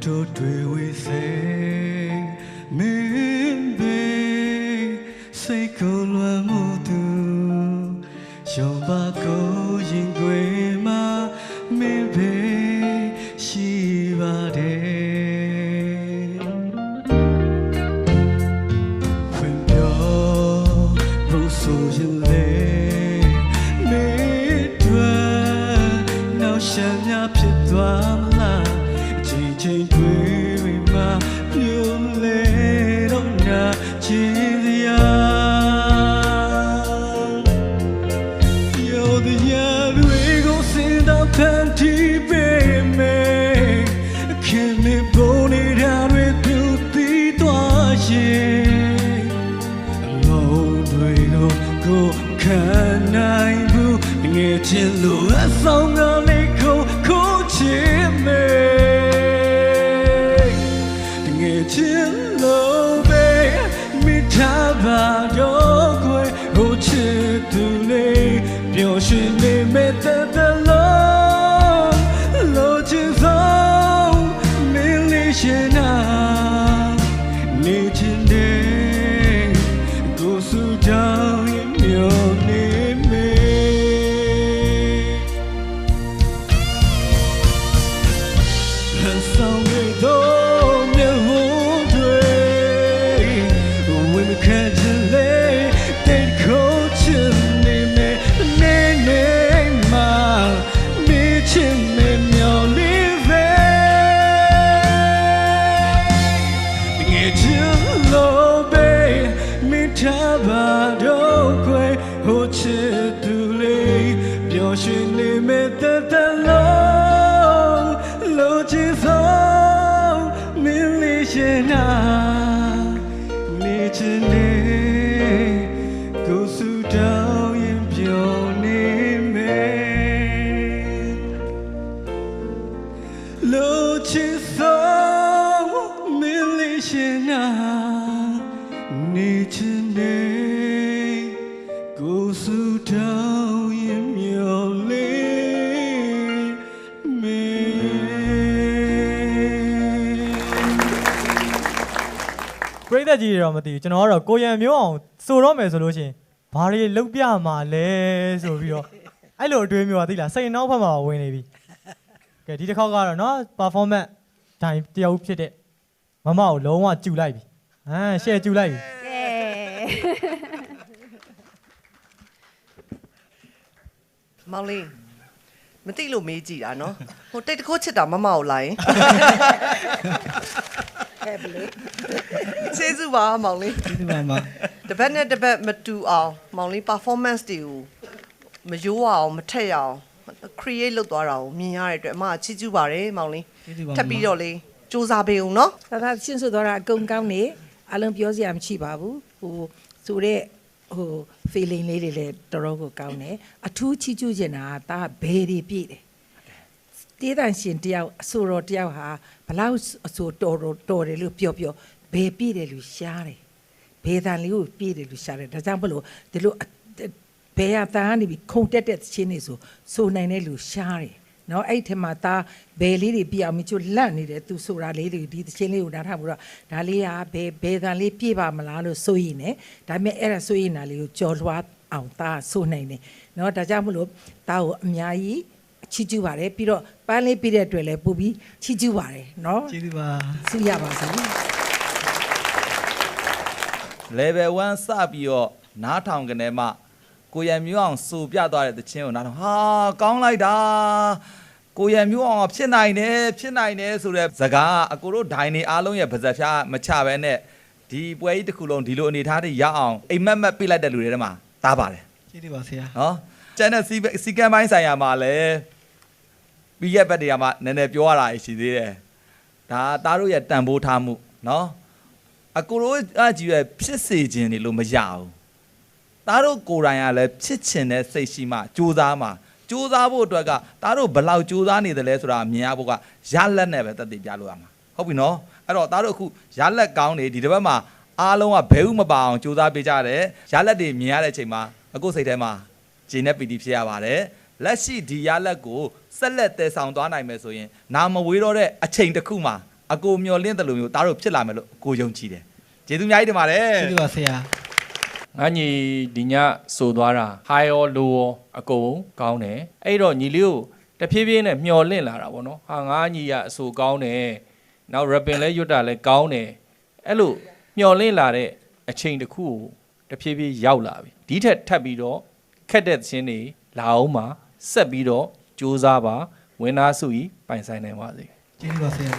to do we say miên bê say câu loa mô tư chồng ba câu dinh quê mà mê bê si ba đê. Phim biểu rủ sù dân lê. Mê thuê, nào chẳng nhà chết toa ချိန်တွေမှာပြုံးလဲတော့ငါချစ်ရ ချင်လို့ပဲမိထားပါတော့ခွေဟိုချစ်သူလေးပျော်ရွှင်နေမဲ့တဲ့တဲ့လုံးလို့ချစ်ဆုံးမင်းလေးရှင်နာနေ စုတောင်းရင်မြော်လေးမေပရိသတ်ကြီးတွေတော့မသိဘူးကျွန်တော်ကတော့ကိုရံမျိုးအောင်ဆိုတော့မယ်ဆိုလို့ရှိရင်ဘာတွေလောက်ပြမှာလဲဆိုပြီးတော့အဲ့လိုအတွေးမျိုးပါသိလားစိတ်နှောက်ဖက်မှာဝင်နေပြီကဲဒီတစ်ခေါက်ကတော့နော် performance တိုင်းတယောက်ဖြစ်တဲ့မမကိုလုံးဝကျူလိုက်ပြီဟမ်ရှယ်ကျူလိုက်ပြီကဲ မောင်လေးမသိလို့မေးကြည့်တာနော်ဟိုတိတ်တခိုးချစ်တာမမကိုလိုက်ဟဲ့ဘလေကျေးဇူးပါမောင်လေးဒီမှာမှာတပတ်နဲ့တပတ်မတူအောင်မောင်လေး performance တွေကိုမယိုးအောင်မထက်ရအောင် create လုပ်သွားတာကိုမြင်ရတဲ့အတွက်အမကချီးကျူးပါတယ်မောင်လေးကျေးဇူးပါထပ်ပြီးတော့လေးစူးစမ်းပေးအောင်နော်သာသာရှင်းဆိုတော့အကုန်ကောင်းနေအလုံးပြောစရာမရှိပါဘူးဟိုဆိုတဲ့ ဟို feeling လေးတွေလည်းတော်တော်ကိုကောင်းတယ်အထူးချီးကျူးချင်တာကဒါဘယ်တွေပြည့်တယ်တေးတန်ရှင်တယောက်အဆိုတော်တယောက်ဟာဘလောက်အဆိုတော်တော်တော်တယ်လို့ပြောပြောဘယ်ပြည့်တယ်လို့ရှားတယ်ဘေးတန်လေးကိုပြည့်တယ်လို့ရှားတယ်ဒါကြောင့်မလို့ဒီလိုအဘယ်ရတန်းကနေပြီးခုံတက်တဲ့ချင်းတွေဆိုဆိုနိုင်တဲ့လူရှားတယ် နော်အဲ့ထက်မှာဒါဘယ်လေးတွေပြအောင်မချို့လန့်နေတယ်သူဆိုတာလေးတွေဒီသချင်းလေးကိုနားထောင်ပြီးတော့ဒါလေးကဘယ်ဘယ်တန်လေးပြပါမလားလို့ဆိုရင်ねဒါပေမဲ့အဲ့ဒါဆိုရင်နာလေးကိုကြော်လွှားအောင်ဒါဆိုနိုင်တယ်နော်ဒါကြောင့်မလို့ဒါကိုအများကြီးချီးကျူးပါတယ်ပြီးတော့ပန်းလေးပြတဲ့အတွက်လည်းပို့ပြီးချီးကျူးပါတယ်နော်ကျေးဇူးပါဆုရပါစေ level 1စပြီးတော့နားထောင်ကနေမှ ကိုရံမျိုးအောင်စူပြသွားတဲ့တခြင်းကိုနားထောင်ဟာကောင်းလိုက်တာကိုရံမျိုးအောင်ကဖြစ်နိုင်တယ်ဖြစ်နိုင်တယ်ဆိုတဲ့ဇကားကအကိုတို့ဒိုင်နေအားလုံးရဲ့ပါဇက်ဖျားမချဘဲနဲ့ဒီပွဲကြီးတစ်ခုလုံးဒီလိုအနေထားတွေရအောင်အိမ်မက်မက်ပြလိုက်တဲ့လူတွေထဲမှာတားပါတယ်ကျေးဇူးပါဆရာနော်ကျန်တဲ့စီစီကံပိုင်းဆိုင်ရာမှာလည်းပြီးရက်ဘက်တွေကမှနည်းနည်းပြောရတာရှိသေးတယ်ဒါသားတို့ရဲ့တန်ဖိုးထားမှုနော်အကိုတို့အကြီးရဲ့ဖြစ်စေခြင်းတွေလို့မရဘူး သားတို့ကိုယ်တိုင်ကလည်းဖြစ်ချင်တဲ့စိတ်ရှိမှစူးစမ်းမှစူးစမ်းဖို့အတွက်ကသားတို့ဘယ်လောက်စူးစမ်းနေတယ်လဲဆိုတာမြင်ရဖို့ကရလက်နဲ့ပဲတက်တည်ပြလို့ရမှာဟုတ်ပြီနော်အဲ့တော့သားတို့အခုရလက်ကောင်းနေဒီတစ်ပတ်မှာအားလုံးကဘဲဥမပါအောင်စူးစမ်းပေးကြတယ်ရလက်တွေမြင်ရတဲ့အချိန်မှာအခုစိတ်ထဲမှာဂျင်းနဲ့ပီတီဖြစ်ရပါတယ်လက်ရှိဒီရလက်ကိုဆက်လက်တည်ဆောင်သွားနိုင်မယ်ဆိုရင်နာမဝေးတော့တဲ့အချိန်တစ်ခုမှာအကိုမျောလင့်တယ်လို့မျိုးတားတို့ဖြစ်လာမယ်လို့အကိုယုံကြည်တယ်ကျေးဇူးအများကြီးတင်ပါတယ်ကျေးဇူးပါဆရာ ငါညီဒီညဆိုသွားတာ high ရော low ရောအကုန်ကောင်းတယ်အဲ့တော့ညီလေးကိုတဖြည်းဖြည်းနဲ့မျောလင့်လာတာပေါ့နော်ဟာငါညီကအဆိုကောင်းတယ်နောက် rapping လဲရွတ်တာလဲကောင်းတယ်အဲ့လိုမျောလင့်လာတဲ့အချိန်တစ်ခုကိုတဖြည်းဖြည်းရောက်လာပြီဒီထက်ထပ်ပြီးတော့ခက်တဲ့သင်းတွေလာအောင်မှာဆက်ပြီးတော့စူးစမ်းပါဝင်းသားစုကြီးပိုင်ဆိုင်နိုင်ပါစေကျေးဇူးပါဆရာ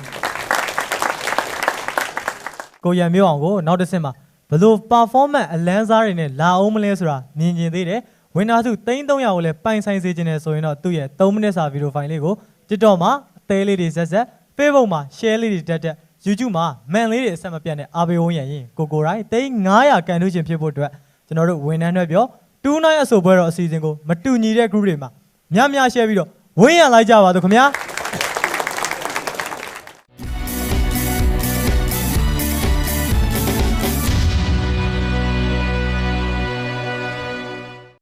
ကိုရံမျိုးအောင်ကိုနောက်တစ်ဆင့်မှာ ဘယ်လို performance အလန်းစားတွေနဲ့လာအောင်မလဲဆိုတာမြင်ကျင်သေးတယ်ဝင်နာစု3300ကိုလည်းပိုင်ဆိုင်စေခြင်းနဲ့ဆိုရင်တော့သူ့ရဲ့3မိနစ်စာဗီဒီယိုဖိုင်လေးကို TikTok မှာအသေးလေးတွေဆက်ဆက် Facebook မှာ share လေးတွေတက်တက် YouTube မှာမန်လေးတွေအဆက်မပြတ်နဲ့အားပေးဝန်းရရင်ကိုကိုတိုင်းသိန်း900ကန်ထုတ်ခြင်းဖြစ်ဖို့အတွက်ကျွန်တော်တို့ဝန်ထမ်းတွေပြော2နိုင်အဆိုပွဲတော့အစီအစဉ်ကိုမတူညီတဲ့ group တွေမှာများများ share ပြီးတော့ဝင်းရန်လိုက်ကြပါတော့ခင်ဗျာ